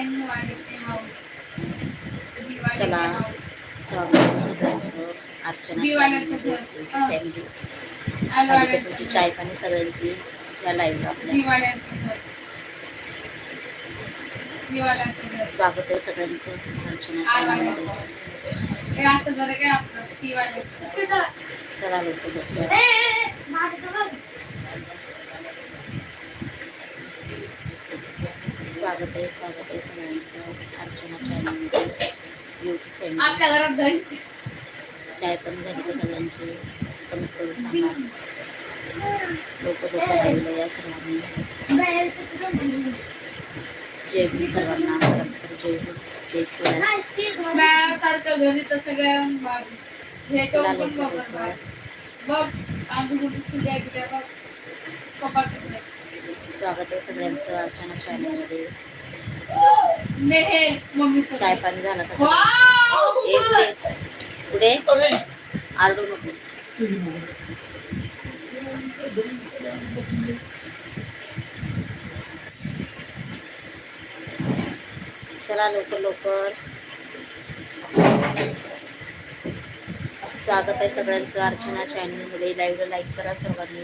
दिवाळी चला. स्वागत आहे सगळ्यांचं. अर्चना हा. चाय पाणी सगळ्यांची या लाईव्हला स्वागत आहे सगळ्यांचं. अर्चना चॅनलमध्ये आवाळ्याचं हे असं घर काय आपलं दिवाळ्याचं चला लोक बसल्या स्वागत आहे स्वागत आहे सगळ्यांचं. अर्चना चॅनलमध्ये फॅमिली चाय पण झाली सगळ्यांची. कमीत करून सांगा लोक लाईव्हला या सर्वांनी? जय भीम सर्वांना. जय शिवराय बायासारखं घरी तर सगळ्या ह्याच्यावर पण. बघ. आम्ही कुठे सुद्धा बघ. पप्पाचं. स्वागत आहे सगळ्यांचं अर्चना चॅनलमध्ये चाय. पाणी झालं का पुढे? आरडू नको. चला लवकर लवकर. स्वागत आहे सगळ्यांचं अर्चना चॅनलमध्ये लाईव्हला लाईक करा सर्वांनी.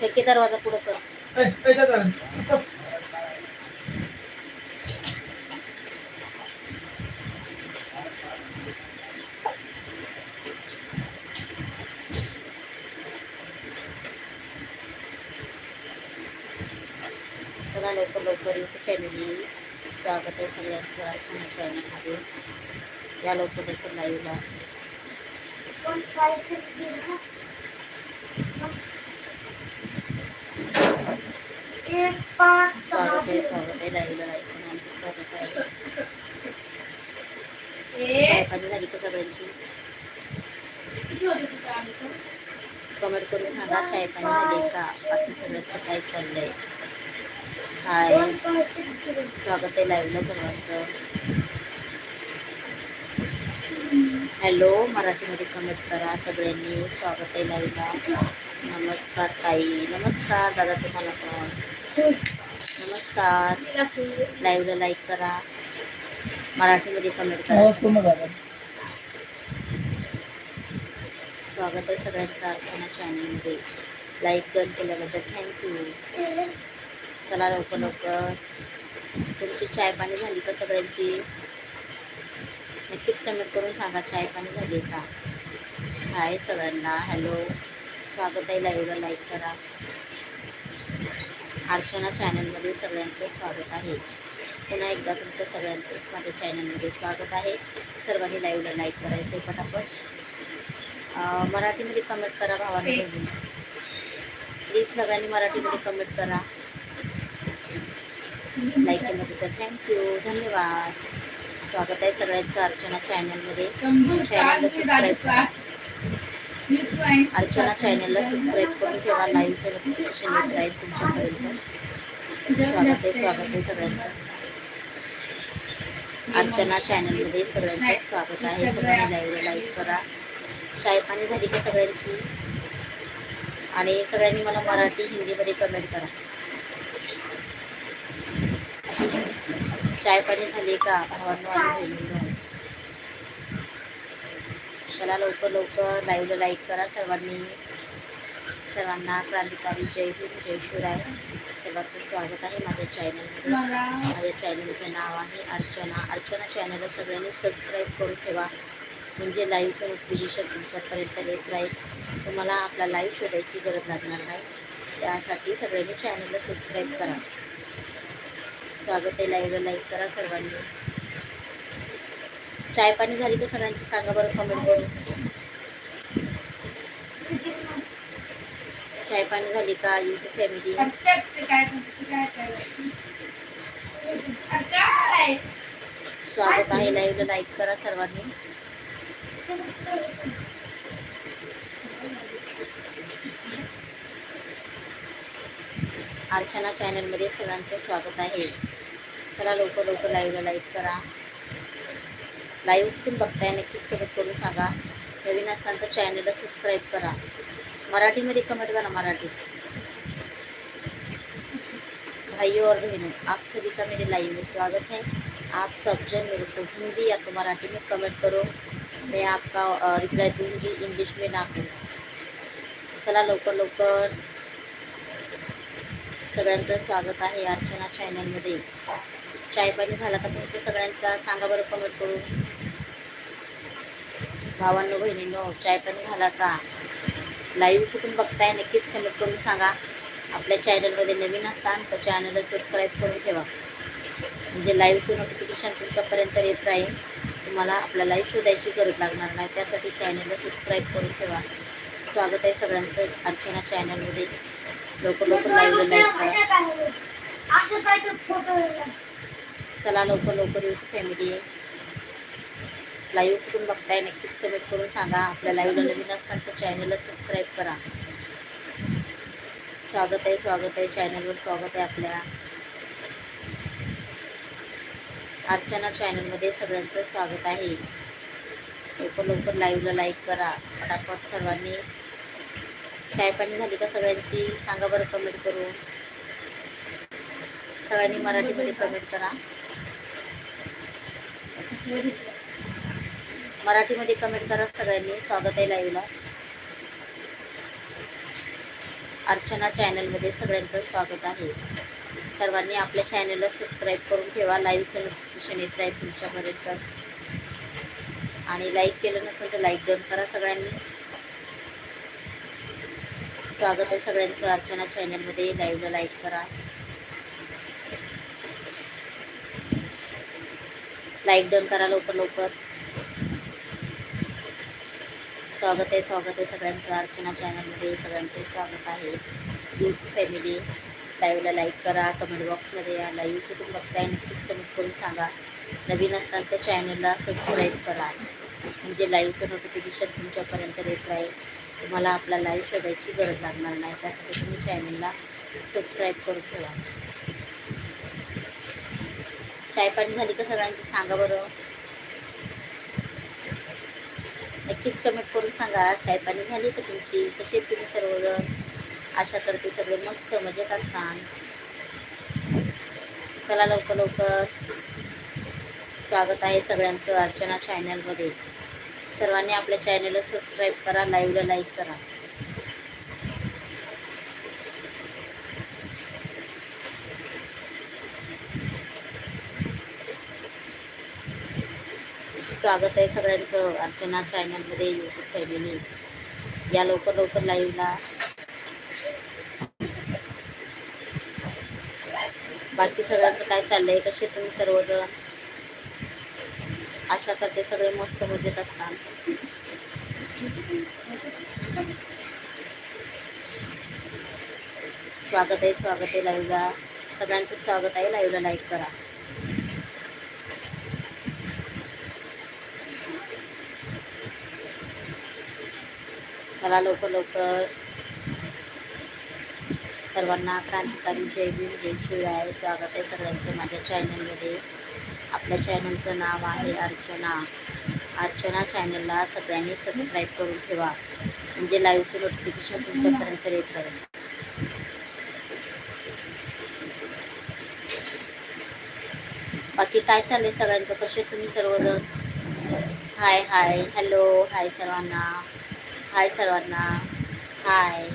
शक्य दरवाजा पुढे कर. स्वागत आहे सगळ्यांचं. अर्चना चॅनलमध्ये या लवकर लवकर लाईव्हला. स्वागत आहे स्वागत आहे. लाईव्हला स्वागत आहे. ए, चाय पाणी झाली का सगळ्यांची? कमेंट करून सांगा चाय पाणी झाली का? बाकी सगळ्यांचं काय चाललंय? हाय. स्वागत आहे लाईव्हला सर्वांचं. हॅलो मराठीमध्ये कमेंट करा सगळ्यांनी. स्वागत आहे लाईव्हला नमस्कार ताई. नमस्कार दादा तुम्हाला पण. नमस्कार. लाईव्हला लाईक करा. मराठीमध्ये कमेंट करा. स्वागत आहे सगळ्यांचं अर्चना चॅनलमध्ये लाईक डन केल्याबद्दल थँक्यू चला लवकर लवकर. तुमची चाय पाणी झाली का सगळ्यांची? नक्कीच कमेंट करून सांगा चाय पाणी झाली का? हाय सगळ्यांना. हॅलो स्वागत आहे लाईव्हला लाईक करा. अर्चना चॅनलमध्ये सगळ्यांचं स्वागत आहे. पुन्हा एकदा तुमचं सगळ्यांचंच माझ्या चॅनलमध्ये स्वागत आहे. सर्वांनी लाईव्हला लाईक करायचं आहे पटापट. मराठीमध्ये कमेंट करा भावाने. प्लीज सगळ्यांनी मराठीमध्ये कमेंट करा. लाईक केल्याबद्दल थँक्यू धन्यवाद. स्वागत आहे सगळ्यांचं अर्चना चॅनलमध्ये चॅनलला सबस्क्राईब. अर्चना चॅनलला सबस्क्राईब करून ठेवा. लाईव्हचं नोटिफिकेशन येत राहील तुमच्यापर्यंत. स्वागत आहे स्वागत आहे सगळ्यांचं. अर्चना चॅनलमध्ये सगळ्यांचं स्वागत आहे. सगळ्यांनी लाईव्हला लाईक करा. चाय पाणी झाली का सगळ्यांची? आणि सगळ्यांनी मला मराठी हिंदीमध्ये कमेंट करा. चाय पाणी झाली का? भावांनो आणि बहिणींनो चला लवकर लवकर लाईव्हला लाईक करा सर्वांनी. सर्वांना क्रांतिकारी जय भीम जय शिवराय. सर्वांचं स्वागत आहे माझ्या चॅनलमध्ये मला माझ्या चॅनलचं नाव आहे अर्चना. अर्चना चॅनलला सगळ्यांनी सबस्क्राईब करून ठेवा. म्हणजे लाईव्हचं नोटिफिकेशन तुमच्यापर्यंत येत राहील. तुम्हाला आपला लाईव्ह शोधायची गरज लागणार नाही. त्यासाठी सगळ्यांनी चॅनलला सबस्क्राईब करा. स्वागत आहे लाईव्हला लाईक करा सर्वांनी. चाय पाणी झाली का सगळ्यांची सांगा बरं कमेंट करून. चाय पाणी झाली का? युट्यूब फॅमिली स्वागत आहे लाईव्हला लाईक करा सर्वांनी. अर्चना चॅनलमध्ये सगळ्यांचं स्वागत आहे. चला लवकर लवकर लाईव्हला लाईक करा. लाईव्ह कुठून बघताय नक्कीच कमेंट करून सांगा. नवीन असाल तर चॅनलला सबस्क्राईब करा. मराठीमध्ये कमेंट करा मराठी. भाइयों और बहनों आप सभी का मेरे लाइव में स्वागत है. आप सब जन मेरे को हिंदी या तो मराठी में कमेंट करो. मैं आपका रिप्लाई दूंगी इंग्लिश में ना करू. चला लवकर लवकर. सगळ्यांचं स्वागत आहे अर्चना चॅनलमध्ये चाय पाणी झाला का तुमचं? सगळ्यांचा सांगा बरं कमेंट करून. भावांनो बहिणींनो चाय पाणी झाला का? लाईव्ह कुठून बघताय? नक्कीच कमेंट करून सांगा. आपल्या चॅनलमध्ये नवीन असतात तर चॅनलला सबस्क्राईब करून ठेवा. म्हणजे लाईव्हचं नोटिफिकेशन तुमच्यापर्यंत येत राहील तुम्हाला आपला लाईव्ह शोधायची गरज लागणार नाही. त्यासाठी चॅनलला सबस्क्राईब करून ठेवा. स्वागत आहे सगळ्यांचं अर्चना चॅनलमध्ये लवकर लवकर लाईव्ह लाईक करा. असं काय तर फोटो चला लवकर लवकर येऊ फॅमिली लाईव्ह कुठून बघताय? नक्कीच कमेंट करून सांगा. आपल्या लाईव्हला नवीन असताना तर चॅनलला सबस्क्राईब करा. स्वागत आहे स्वागत आहे. चॅनलवर स्वागत आहे आपल्या. अर्चना चॅनलमध्ये सगळ्यांचं स्वागत आहे. लवकर लवकर लाईव्हला लाईक करा. फटाफट सर्वांनी चाय पाणी झाली का सगळ्यांची? सांगा बरं कमेंट करून. सगळ्यांनी मराठीमध्ये कमेंट करा. मराठीमध्ये कमेंट करा सगळ्यांनी. स्वागत आहे लाईव्हला अर्चना चॅनलमध्ये सगळ्यांचं स्वागत आहे. सर्वांनी आपल्या चॅनलला सबस्क्राईब करून ठेवा. लाईव्हचं नोटिफिकेशन येत राहील तुमच्यापर्यंत. आणि लाईक केलं नसेल तर लाईक डन करा सगळ्यांनी. स्वागत आहे सगळ्यांचं. अर्चना चॅनलमध्ये लाईव्हला लाईक करा. लाईक डन करा लवकर लवकर. स्वागत आहे स्वागत आहे सगळ्यांचं. अर्चना चॅनलमध्ये सगळ्यांचे स्वागत आहे. यूट्यूब फॅमिली लाईव्हला लाईक करा. कमेंट बॉक्समध्ये या लाईव्ह कुठून बघताय नक्कीच कमेंट करून सांगा. नवीन असताना तर चॅनलला सबस्क्राईब करा. म्हणजे लाईव्हचं नोटिफिकेशन तुमच्यापर्यंत येत राहील. तुम्हाला आपला लाईव्ह शोधायची गरज लागणार नाही. त्यासाठी तुम्ही चॅनलला सबस्क्राईब करून ठेवा. चाय पाणी झाली का सगळ्यांची सांगा बरं. नक्कीच कमेंट करून सांगा चाय पाणी झाली का तुमची? कशी आहेत तुम्ही सर्वजण? आशा करते सगळे मस्त मजेत असतात चला लवकर लवकर. स्वागत आहे सगळ्यांचं अर्चना चॅनलमध्ये सर्वांनी आपल्या चॅनलला सबस्क्राईब करा लाईव्हला लाईक करा. स्वागत आहे सगळ्यांचं अर्चना चॅनलमध्ये यूट्यूब फॅमिली या लवकर लवकर लाईव्हला बाकी सगळ्यांचं काय चाललंय? कसे तुम्ही सर्वजण? आशा करते सगळे मस्त मजेत असतात. स्वागत आहे स्वागत आहे लाईव्हला सगळ्यांचं स्वागत आहे लाईव्हला लाईक करा. चला लवकर लवकर. सर्वांना क्रांतिकारी जय भीम जय शिवराय. स्वागत आहे सगळ्यांचं माझ्या चॅनलमध्ये आपल्या चॅनलचं नाव आहे अर्चना. अर्चना चॅनलला सगळ्यांनी सबस्क्राईब करून ठेवा. म्हणजे लाईव्हचं नोटिफिकेशन तुमच्यापर्यंत येत राहील. बाकी काय चाललंय सगळ्यांचं? कसे तुम्ही सर्वजण? हाय हाय हॅलो हाय सर्वांना. हाय सर्वांना. हाय.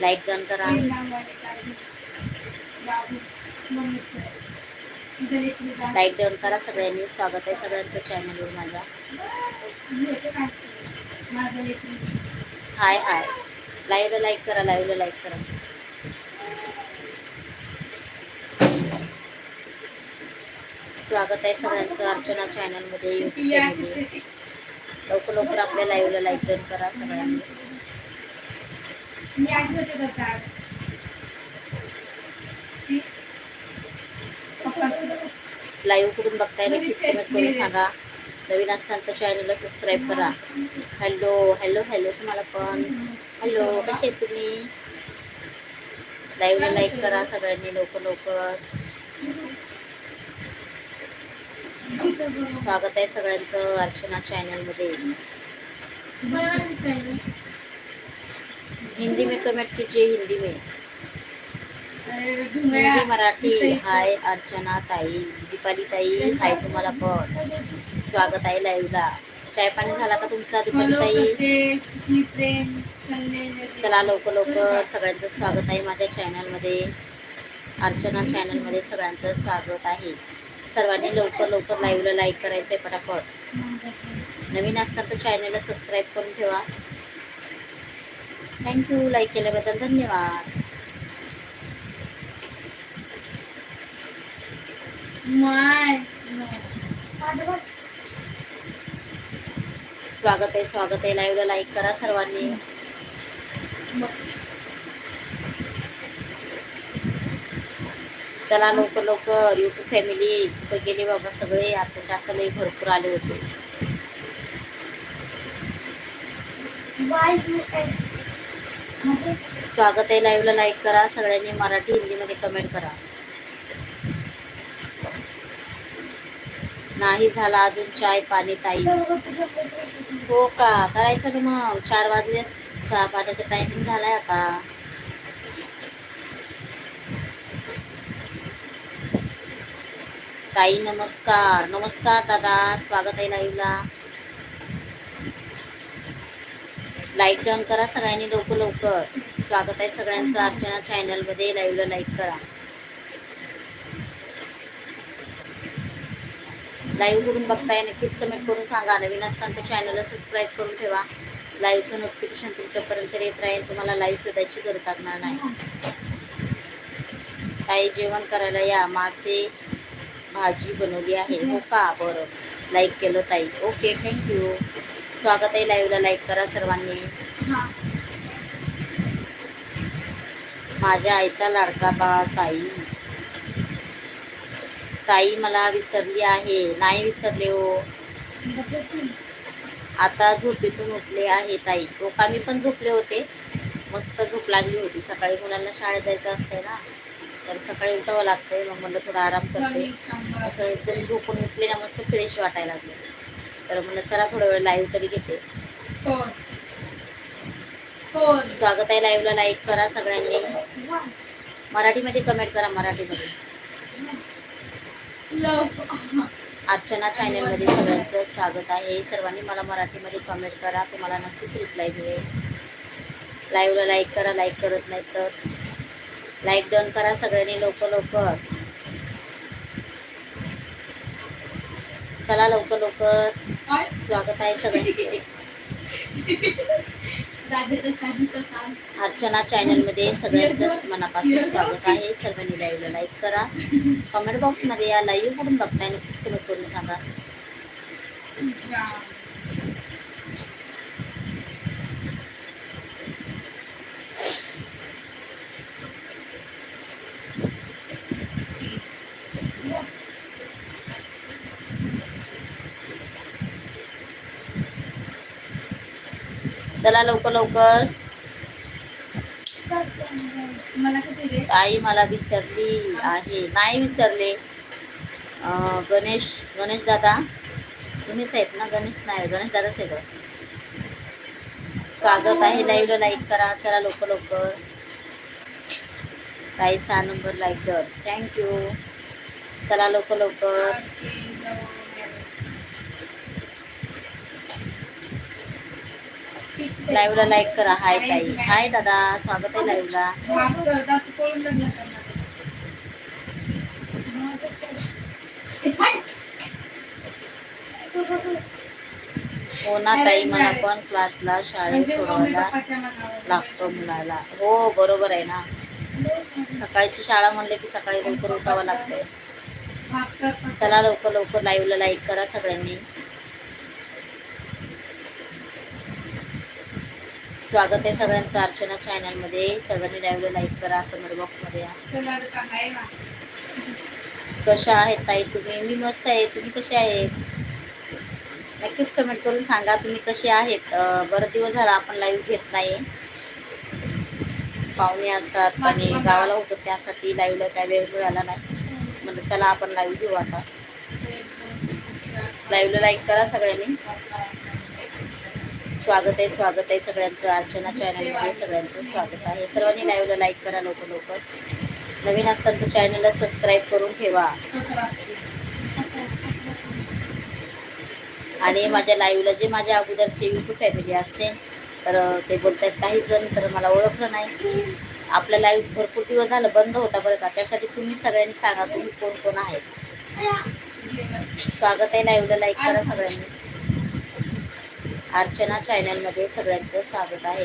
लाईक डन करा. लाईक डन करा. सगळ्यांनी स्वागत आहे सगळ्यांचं चॅनलवर माझ्या. हाय हाय. लाईव्हला लाईक करा लाईव्हला लाईक करा. स्वागत आहे सगळ्यांचं अर्चना चॅनलमध्ये यूट्यूब चॅनलमध्ये लवकर लवकर आपल्या लाईव्हला लाईक डन करा सगळ्यांनी. लाईव्ह कुठून बघताय नक्कीच कमेंट करून सांगा. नवीन असताना तर चॅनलला सबस्क्राईब करा. हॅलो हॅलो हॅलो तुम्हाला पण. हॅलो कसे तुम्ही? लाईव्हला लाईक करा सगळ्यांनी लवकर लवकर. स्वागत आहे सगळ्यांचं अर्चना चॅनलमध्ये हिंदी में कमेंट कीजिए हिंदी में. हिंदी मराठी हाय अर्चना ताई दीपाली ताई हाय तुम्हाला पण. स्वागत आहे लाईव्हला चाय पाणी झाला का तुमचा दीपाली ताई चला लवकर लवकर. सगळ्यांचं स्वागत आहे माझ्या चॅनलमध्ये अर्चना चॅनलमध्ये सगळ्यांचं स्वागत आहे. सर्वांनी लवकर लवकर लाईव्हला लाईक करायचं आहे पटापट. नवीन असतात तर चॅनलला सबस्क्राईब करून ठेवा. थँक्यू लाईक केल्याबद्दल धन्यवाद. स्वागत आहे स्वागत आहे लाईव्हला लाईक करा सर्वांनी. चला लवकर लवकर युट्यूब फॅमिली कुठे गेले बाबा सगळे. आताच्या आता लई भरपूर आले होते. स्वागत आहे लाईव्हला लाईक करा. सगळ्यांनी मराठी हिंदीमध्ये कमेंट करा. नाही झाला अजून चाय पाणी ताई. हो का? करायचं ना मग. चार वाजले. चहा पाण्याचा टायमिंग झालाय आता. ताई नमस्कार. नमस्कार दादा. स्वागत आहे लाईव्हला लाईक डन करा सगळ्यांनी लवकर लवकर. स्वागत आहे सगळ्यांचं. अर्चना चॅनलमध्ये लाईव्हला लाईक करा. लाईव्ह करून बघताय नक्कीच कमेंट करून सांगा. नवीन असताना तर चॅनलला सबस्क्राईब करून ठेवा. लाईव्हचं नोटिफिकेशन तुमच्यापर्यंत येत राहील. तुम्हाला लाईव्ह शोधायची गरज लागणार नाही. काही जेवण करायला या. मासे भाजी बनवली आहे. हो का? बरं. लाईक केलं ताई. ओके थँक्यू स्वागत आहे लाईव्हला लाईक करा सर्वांनी. हा. माझ्या आईचा लाडका बाळ ताई. ताई मला विसरली आहे. नाही विसरले हो. आता झोपेतून उठले आहे ताई. तो का? मी पण झोपले होते. मस्त झोप लागली होती. सकाळी मुलांना शाळेत जायचं असतंय ना. तर सकाळी उठावं लागतंय मग म्हणलं थोडा आराम करते. असं एकदम झोपून उठले ना मस्त फ्रेश वाटायला लागले. तर म्हणलं चला थोडा वेळ लाईव्ह तरी घेते. स्वागत आहे लाईव्हला लाईक करा सगळ्यांनी. मराठीमध्ये कमेंट करा मराठीमध्ये. अर्चना चॅनलमध्ये सगळ्यांचं स्वागत आहे. सर्वांनी मला मराठीमध्ये कमेंट करा. तुम्हाला नक्कीच रिप्लाय मिळेल. लाईव्हला लाईक करा लाईक करत नाही तर लाईक डन करा सगळ्यांनी लवकर लवकर. चला लवकर लवकर. स्वागत आहे सगळ्यांचं. अर्चना चॅनलमध्ये सगळ्यांचंच मनापासून स्वागत आहे. सर्वांनी लाईव्हला लाईक करा. कमेंट बॉक्समध्ये या लाईव्ह कुठून बघताय नक्कीच कमेंट करून सांगा. चला लवकर लवकर. आई मला विसरली आहे. नाही विसरले. गणेश गणेश दादा. तुम्हीच आहेत ना गणेश? नाही गणेश दादाच आहे स्वागत आहे लाईव्हला लाईक करा. चला लवकर लवकर. ताई सहा नंबर लाईक कर थँक्यू चला लवकर लवकर. लाईव्हला लाईक करा. हाय ताई. हाय दादा. स्वागत आहे लाईव्हला. हो ना ताई मला पण क्लासला शाळेत सोडवायला लागतो मुलाला. हो बरोबर आहे ना. सकाळची शाळा म्हणले की सकाळी लवकर उठावं लागतंय. चला लवकर लवकर लाईव्हला लाईक करा सगळ्यांनी. स्वागत आहे सगळ्यांचं. अर्चना चॅनलमध्ये सर्वांनी लाईव्हला लाईक करा कमेंट बॉक्समध्ये या. कशा आहेत ताई तुम्ही? मी मस्त आहे. तुम्ही कसे आहेत? नक्कीच कमेंट करून सांगा तुम्ही कसे आहेत. बरं दिवस झाला आपण लाईव्ह घेत नाही पाहुणे असतात आणि गावाला होतो त्यासाठी लाईव्हला काय वेळ मिळाला नाही. म्हणलं चला आपण लाईव्ह घेऊ आता. लाईव्हला लाईक करा सगळ्यांनी. स्वागत आहे स्वागत आहे सगळ्यांचं. अर्चना चॅनलमध्ये सगळ्यांचं स्वागत आहे. सर्वांनी लाईव्हला लाईक करा लवकर लवकर. नवीन असताना तर चॅनलला सबस्क्राईब करून ठेवा. आणि माझ्या लाईव्हला जे माझ्या अगोदरचे युट्यूब फॅमिली असते तर ते बोलतात काही जण तर मला ओळखलं नाही. आपला लाईव्ह भरपूर दिवस झालं बंद होता बरं का? त्यासाठी तुम्ही सगळ्यांनी सांगा तुम्ही कोण कोण आहेत? स्वागत आहे लाईव्हला लाईक करा सगळ्यांनी. अर्चना चॅनलमध्ये सगळ्यांचं स्वागत आहे.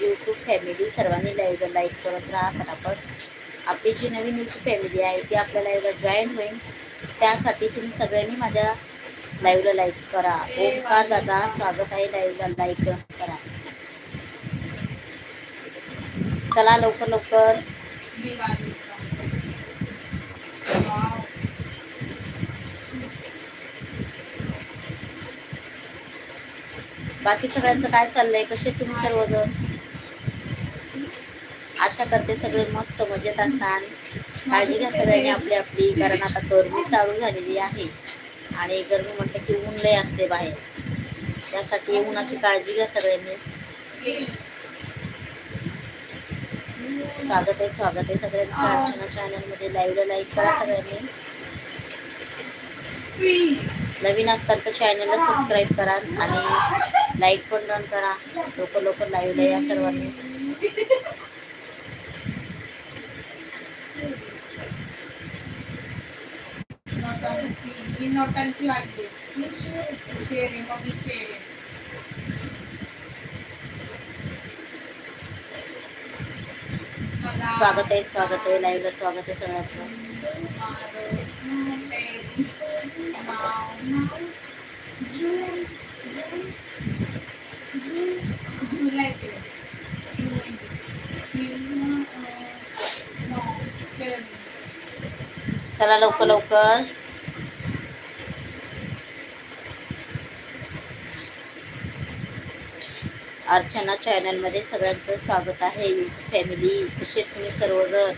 यूट्यूब फॅमिली सर्वांनी लाईव्हला लाईक करत राहा फटाफट. आपली जी नवीन यूट्यूब फॅमिली आहे ती आपल्या लाईव्हला जॉईन होईल. त्यासाठी तुम्ही सगळ्यांनी माझ्या लाईव्हला लाईक करा. ओमकार दादा स्वागत आहे लाईव्हला लाईक करा. चला लवकर लवकर मी बाजूला. वाव. बाकी सगळ्यांचं काय चाललंय? कसे तुम्ही सर्वजण? आशा करते सगळे मस्त मजेत असतात काळजी घ्या सगळ्यांनी आपली आपली कारण आता गरमी चालू झालेली आहे आणि गरमी म्हटलं की ऊन लय असते बाहेर. त्यासाठी उन्हाची काळजी घ्या सगळ्यांनी. स्वागत आहे स्वागत आहे सगळ्यांचं. अर्चना चॅनलमध्ये लाईव्हला लाईक करा सगळ्यांनी. नवीन असताल तर चॅनलला सबस्क्राईब करा आणि लाईक पण रन करा. लवकर लवकर लाईव्हला या सर्वांनी. नोटांची वाटली मग स्वागत आहे स्वागत आहे. लाईव्हला स्वागत आहे सगळ्यांचं. जुलै ते चला लवकर लवकर. अर्चना चॅनलमध्ये सगळ्यांचं स्वागत आहे फॅमिली कसे तुम्ही सर्वजण.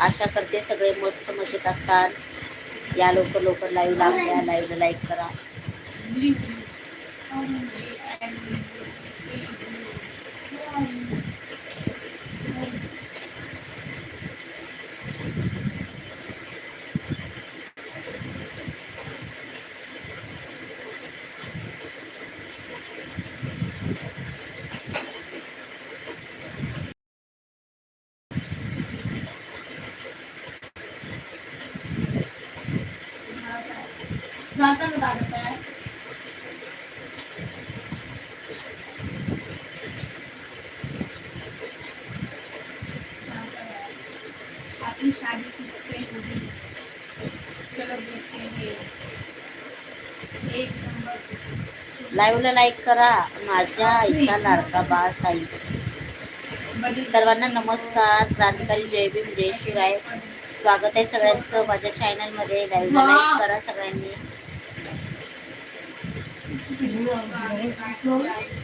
आशा करते सगळे मस्त मजेत असतात. या लवकर लवकर लाईव्ह लागल्या लाईव्हला लाईक करा. लाईव्हला लाईक करा. माझ्या आईचा लाडका बाळ ताई. सर्वांना नमस्कार. क्रांतिकारी जय भीम जय शिवाय. स्वागत आहे सगळ्यांचं माझ्या चॅनलमध्ये. लाईव्हला लाईक करा सगळ्यांनी.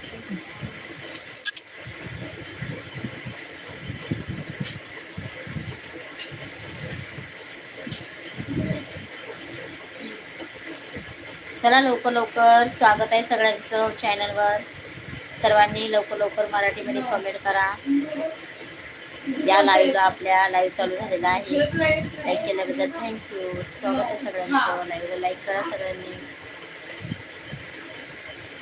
चला लवकर लवकर स्वागत आहे सगळ्यांचं चॅनलवर सर्वांनी लवकर लवकर मराठीमध्ये कमेंट करा. या लाईव्हला आपल्या लाईव्ह चालू झालेला आहे. लाईक केल्याबद्दल थँक्यू स्वागत आहे सगळ्यांचं. लाईव्हला लाईक करा सगळ्यांनी.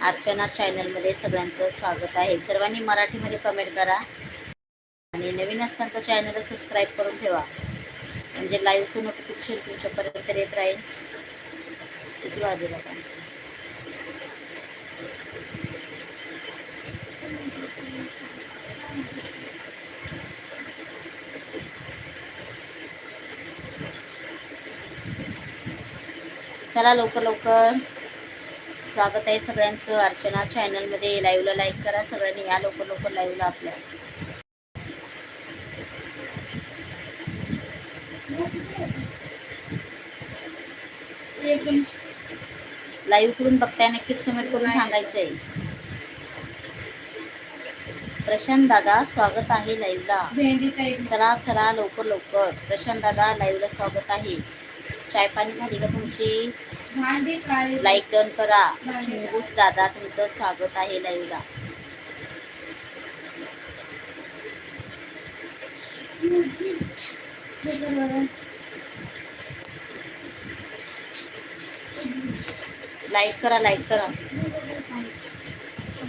अर्चना चॅनलमध्ये सगळ्यांचं स्वागत आहे. सर्वांनी मराठीमध्ये कमेंट करा. आणि नवीन असताना तर चॅनलला सबस्क्राईब करून ठेवा. म्हणजे लाईव्हचं नोटिफिकेशन तुमच्यापर्यंत येत राहील. किती वाजेला चला लवकर लवकर. स्वागत आहे सगळ्यांचं. अर्चना चॅनलमध्ये लाईव्हला लाईक करा. सगळ्यांनी या लवकर लवकर लाईव्हला आपल्या. एकदम लाईव्ह करून बघताय नक्कीच कमेंट करून सांगायचं आहे प्रशांत दादा स्वागत आहे लाईव्हला चला चला लवकर लवकर. प्रशांत दादा लाईव्हला स्वागत आहे. चाय पाणी झाली का तुमची? लाईक डन करा. चिंगूस दादा तुमचं स्वागत आहे लाईव्हला लाईक करा लाईक करा.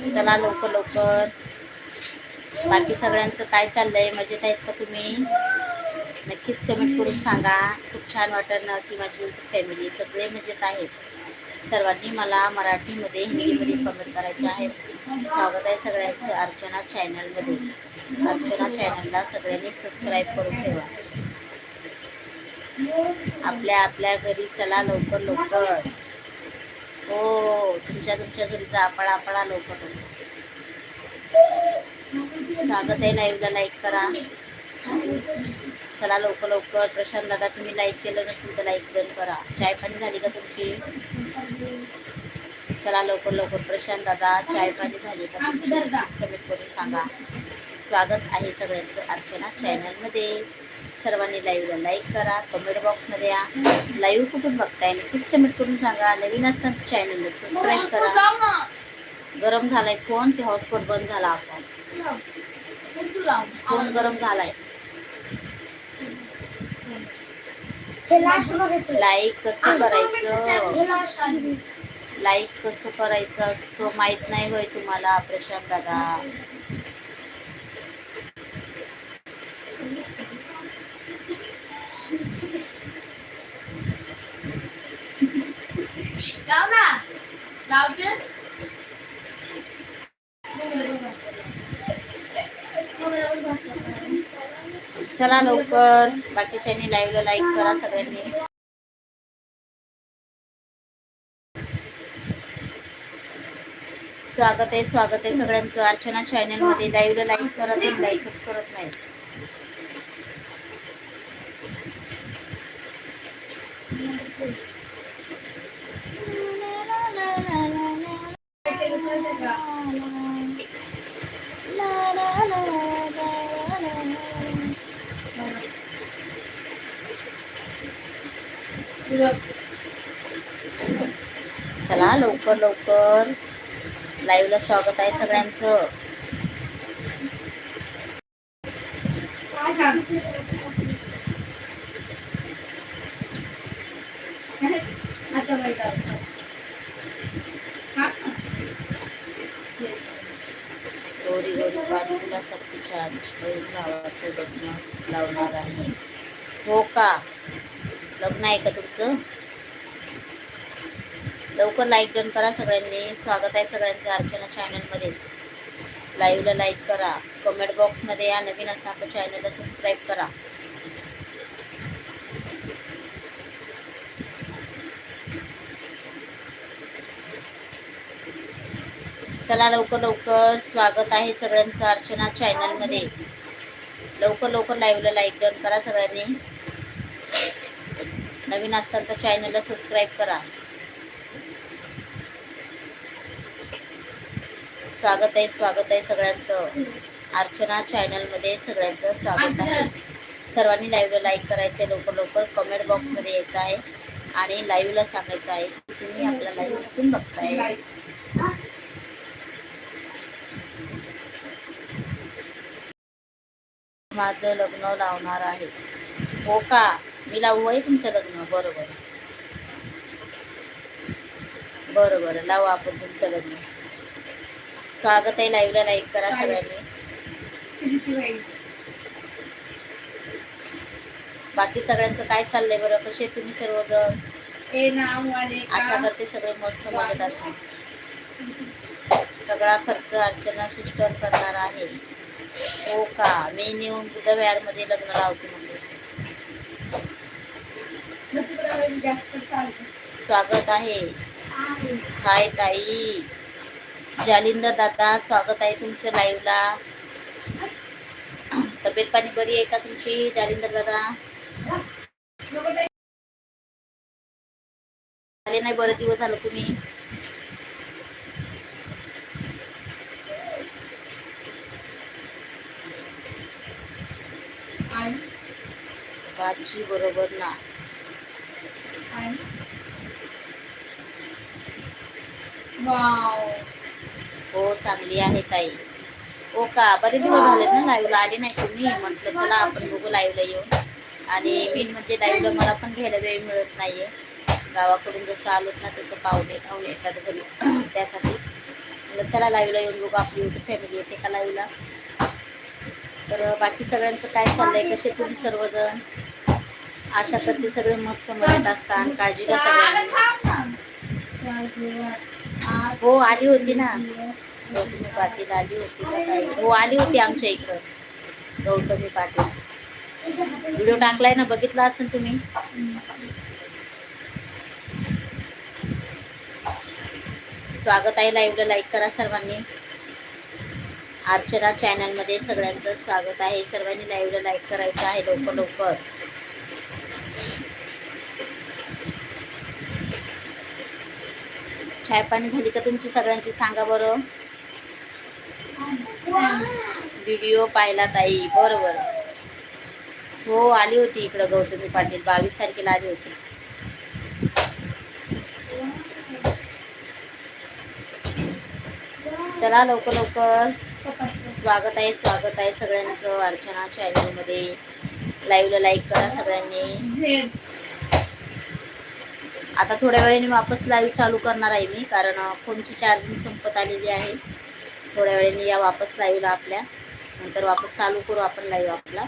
चला लवकर लवकर. बाकी सगळ्यांचं काय चाललंय मजेत आहेत का तुम्ही? नक्कीच कमेंट करून सांगा. खूप छान वाटत ना की माझी फॅमिली सगळे मजेत आहेत. सर्वांनी मला मराठीमध्ये हिंदीमध्ये कमेंट करायचे आहेत. स्वागत आहे सगळ्यांचं अर्चना चॅनलमध्ये अर्चना चॅनलला सगळ्यांनी सबस्क्राईब करून ठेवा. आपल्या आपल्या घरी चला लवकर लवकर. हो तुमच्या तुमच्या घरी आपळा आपळा पळा लवकर. स्वागत आहे लाईव्हला लाईक करा. चला लवकर लवकर. प्रशांत दादा तुम्ही लाईक केलं नसेल तर लाईक डन करा. चाय पाणी झाली का तुमची? चला लवकर लवकर. प्रशांत दादा चाय पाणी झाली का तुमची? कमेंट करून सांगा. स्वागत आहे सगळ्यांचं अर्चना चॅनलमध्ये सर्वांनी लाईव्हला लाईक करा कमेंट बॉक्समध्ये या. लाईव्ह कुठून बघताय? नक्कीच कमेंट करून सांगा. नवीन असताना चॅनलला सबस्क्राईब करा. गरम झालाय फोन ते हॉटस्पॉट बंद झाला आपण. फोन गरम झालाय? लाईक कसं करायचं? लाईक कसं करायचं असतं? माहीत नाही होय तुम्हाला प्रशांत दादा. चला लवकर. बाकीच्यांनी लाईव्हला लाईक करा सगळ्यांनी. स्वागत आहे स्वागत आहे सगळ्यांचं. अर्चना चॅनलमध्ये लाईव्हला लाईक करत लाईकच करत नाही. Thank you. चला लवकर लवकर. लाईव्हला स्वागत आहे सगळ्यांचं काय काम? आता माहीत आहे. हा? गोरी गोरी पाटीला सक्तीच्या बहीण तुमचं लग्न लावणार आहे. हो का? लग्न आहे का तुमचं? लवकर लाईक डन करा सगळ्यांनी. स्वागत आहे सगळ्यांचं अर्चना चॅनलमध्ये लाईव्हला लाईक करा. कमेंट बॉक्समध्ये या नवीन असणार तर चॅनलला सबस्क्राईब करा. चला लवकर लवकर स्वागत आहे सगळ्यांचं अर्चना चॅनलमध्ये लवकर लवकर लाईव्हला लाईक डन करा सगळ्यांनी. नवीन असतात तर चॅनलला सबस्क्राईब करा. स्वागत आहे स्वागत आहे सगळ्यांचं. अर्चना चॅनलमध्ये सगळ्यांचं स्वागत आहे. सर्वांनी लाईव्हला लाईक करायचं आहे लवकर लवकर कमेंट बॉक्समध्ये यायचं आहे. आणि लाईव्हला सांगायचं आहे तुम्ही आपल्या लाईव्ह बघताय. माझं लग्न लावणार आहे. हो का? मी लावू आहे तुमचं लग्न. बरोबर. बरं बरं लावू आपण तुमचं लग्न. स्वागत आहे लाईव्हला. लाईक करा सगळ्यांनी. बाकी सगळ्यांचं काय चाललंय बरं? कसे तुम्ही सर्वजण? आशा करते सगळे मस्त मजेत असतील. सगळा खर्च अर्चना सिस्टर करणार आहे. हो का? मी नेऊन बुधवारमध्ये लग्न लावते म्हणजे स्वागत आहे. हाय ताई. जालिंदर दादा स्वागत आहे तुमचं लाईव्हला तब्येत पाणी बरी आहे का तुमची जालिंदर दादा? आले नाही बरं दिवस झालं तुम्ही. आणि बरोबर ना. आणि वाव. हो चांगली आहे ताई. हो का? बरेच दिवस झाले ना लाईव्हला आले नाही तुम्ही? म्हटलं चला आपण बघू लाईव्हला येऊन आणि मेन म्हणजे लाईव्हला मला पण घ्यायला वेळ मिळत नाहीये. गावाकडून जसं आलोत ना तसं पाहुणे पाहुणे येतात घरी. त्यासाठी. चला लाईव्हला येऊन बघू आपली युट्यूब फॅमिली येते का लाईव्हला तर बाकी सगळ्यांचं काय चाललंय? कसे तुम्ही सर्वजण? आशा करते सगळे मस्त मजेत असतात. काळजी घ्या हो आली होती ना. गौतमी पाटील आली होती हो आली होती आमच्या इकडं. गौतमी पाटील. व्हिडिओ टाकलाय ना बघितला असेल तुम्ही? स्वागत आहे लाईव्हला लाईक करा सर्वांनी. अर्चना चॅनलमध्ये सगळ्यांचं स्वागत आहे. सर्वांनी लाईव्हला लाईक करायचं आहे लवकर लवकर. चाय पाणी झाली का तुमची सगळ्यांची? सांगा बरं. व्हिडिओ पाहिला ताई. बरोबर. हो आली होती इकडं गौतमी पाटील. बावीस तारखेला आली होती. चला लवकर लवकर. स्वागत आहे स्वागत आहे सगळ्यांचं अर्चना चॅनलमध्ये लाईव्हला लाईक करा सगळ्यांनी. आता थोड्या वेळाने वापस लाईव्ह चालू करणार आहे मी कारण फोनची फोनची चार्जिंग संपत आलेली आहे. थोड्या वेळाने या वापस लाईव्हला आपल्या. नंतर वापस चालू करू आपण लाईव्ह आपला.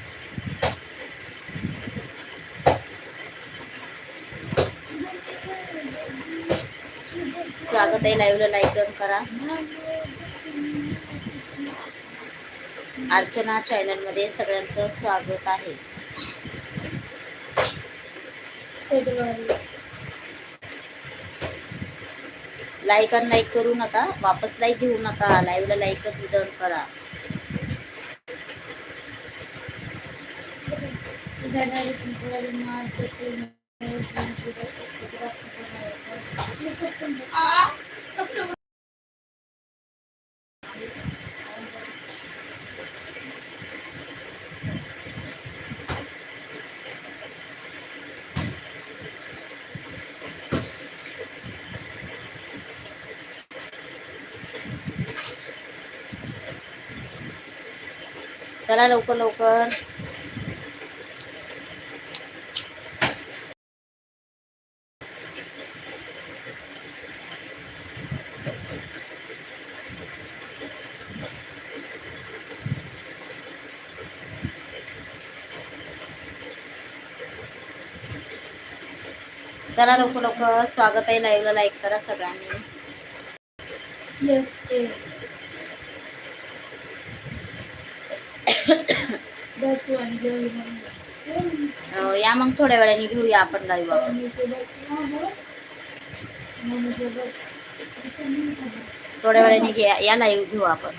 स्वागत आहे लाईव्हला लाईक करा. अर्चना चॅनलमध्ये सगळ्यांचं स्वागत आहे. लाईक आणि लाईक करू नका वापस लाईक घेऊ नका लाईव्हला लाईकच रिटर्न करा. चला लवकर लवकर. चला लवकर लवकर. स्वागत आहे लाईव्हला लाईक करा सगळ्यांनी. येस येस आणि या मग थोड्या वेळाने घेऊया आपण लाईव्ह वापस. थोड्या वेळाने घ्या या लाईव्ह घेऊ आपण.